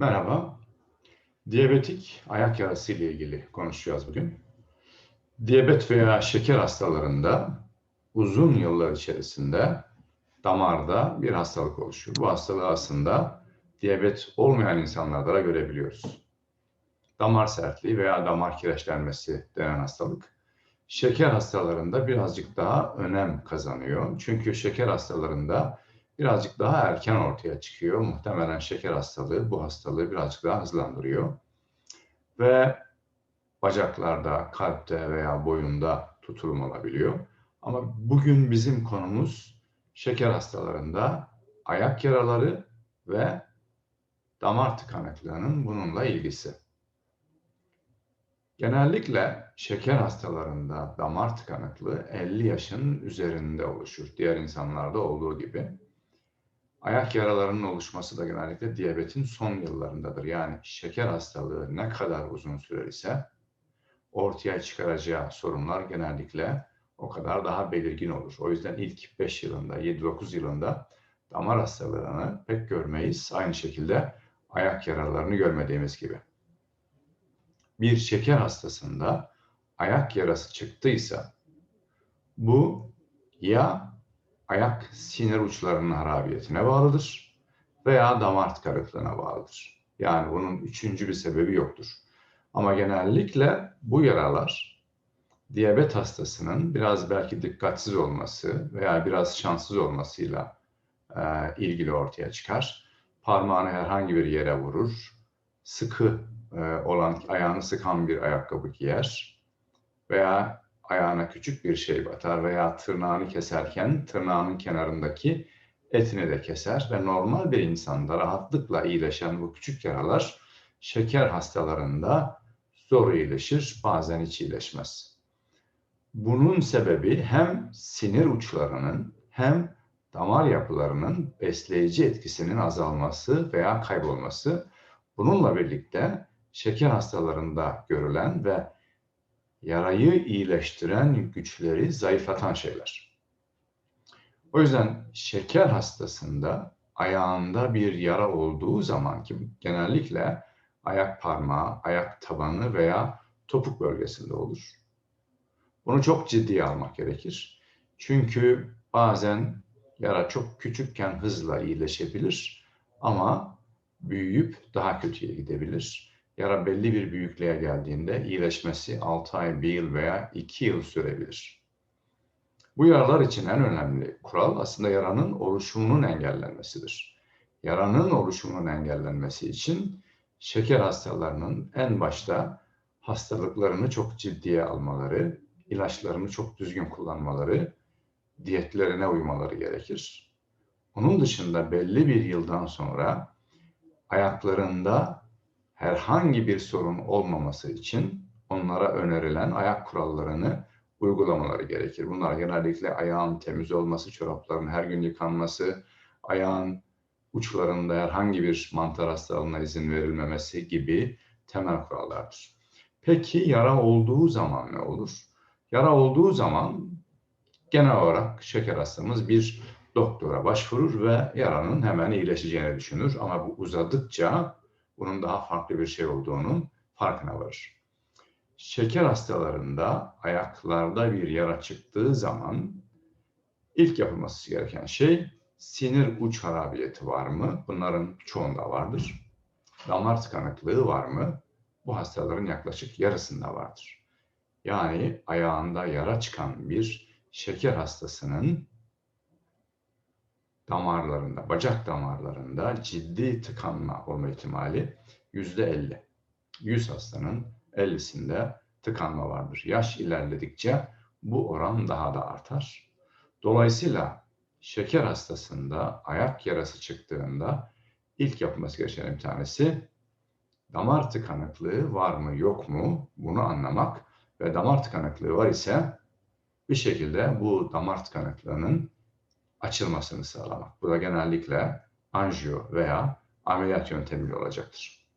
Merhaba. Diyabetik ayak yarası ile ilgili konuşacağız bugün. Diyabet veya şeker hastalarında uzun yıllar içerisinde damarda bir hastalık oluşuyor. Bu hastalığı aslında diyabet olmayan insanlarda da görebiliyoruz. Damar sertliği veya damar kireçlenmesi denen hastalık. Şeker hastalarında birazcık daha önem kazanıyor. Çünkü şeker hastalarında birazcık daha erken ortaya çıkıyor. Muhtemelen şeker hastalığı bu hastalığı birazcık daha hızlandırıyor. Ve bacaklarda, kalpte veya boyunda tutulum olabiliyor. Ama bugün bizim konumuz şeker hastalarında ayak yaraları ve damar tıkanıklığının bununla ilgisi. Genellikle şeker hastalarında damar tıkanıklığı 50 yaşın üzerinde oluşur. Diğer insanlarda olduğu gibi. Ayak yaralarının oluşması da genellikle diyabetin son yıllarındadır. Yani şeker hastalığı ne kadar uzun sürer ise ortaya çıkaracağı sorunlar genellikle o kadar daha belirgin olur. O yüzden ilk 5 yılında, 7-9 yılında damar hastalığını pek görmeyiz. Aynı şekilde ayak yaralarını görmediğimiz gibi. Bir şeker hastasında ayak yarası çıktıysa bu ya ayak sinir uçlarının harabiyetine bağlıdır veya damar tıkanıklığına bağlıdır. Yani bunun üçüncü bir sebebi yoktur. Ama genellikle bu yaralar diyabet hastasının biraz belki dikkatsiz olması veya biraz şanssız olmasıyla e, ilgili ortaya çıkar. Parmağını herhangi bir yere vurur, sıkı e, olan ayağını sıkan bir ayakkabı giyer veya ayağına küçük bir şey batar veya tırnağını keserken tırnağının kenarındaki etini de keser ve normal bir insanda rahatlıkla iyileşen bu küçük yaralar şeker hastalarında zor iyileşir, bazen hiç iyileşmez. Bunun sebebi hem sinir uçlarının hem damar yapılarının besleyici etkisinin azalması veya kaybolması. Bununla birlikte şeker hastalarında görülen ve yarayı iyileştiren güçleri zayıflatan şeyler. O yüzden şeker hastasında ayağında bir yara olduğu zaman ki genellikle ayak parmağı, ayak tabanı veya topuk bölgesinde olur. Bunu çok ciddiye almak gerekir. Çünkü bazen yara çok küçükken hızla iyileşebilir ama büyüyüp daha kötüye gidebilir. Yara belli bir büyüklüğe geldiğinde iyileşmesi 6 ay, 1 yıl veya 2 yıl sürebilir. Bu yaralar için en önemli kural aslında yaranın oluşumunun engellenmesidir. Yaranın oluşumunun engellenmesi için şeker hastalarının en başta hastalıklarını çok ciddiye almaları, ilaçlarını çok düzgün kullanmaları, diyetlerine uymaları gerekir. Onun dışında belli bir yıldan sonra ayaklarında herhangi bir sorun olmaması için onlara önerilen ayak kurallarını uygulamaları gerekir. Bunlar genellikle ayağın temiz olması, çorapların her gün yıkanması, ayağın uçlarında herhangi bir mantar hastalığına izin verilmemesi gibi temel kurallardır. Peki yara olduğu zaman ne olur? Yara olduğu zaman genel olarak şeker hastamız bir doktora başvurur ve yaranın hemen iyileşeceğini düşünür. Ama bu uzadıkça bunun daha farklı bir şey olduğunun farkına varır. Şeker hastalarında ayaklarda bir yara çıktığı zaman ilk yapılması gereken şey sinir uç harabiyeti var mı? Bunların çoğunda vardır. Damar tıkanıklığı var mı? Bu hastaların yaklaşık yarısında vardır. Yani ayağında yara çıkan bir şeker hastasının damarlarında, bacak damarlarında ciddi tıkanma olma ihtimali yüzde elli. 100 hastanın 50'sinde tıkanma vardır. Yaş ilerledikçe bu oran daha da artar. Dolayısıyla şeker hastasında ayak yarası çıktığında ilk yapılması gereken bir tanesi damar tıkanıklığı var mı yok mu bunu anlamak ve damar tıkanıklığı var ise bir şekilde bu damar tıkanıklığının açılmasını sağlamak. Bu da genellikle anjiyo veya ameliyat yöntemiyle olacaktır.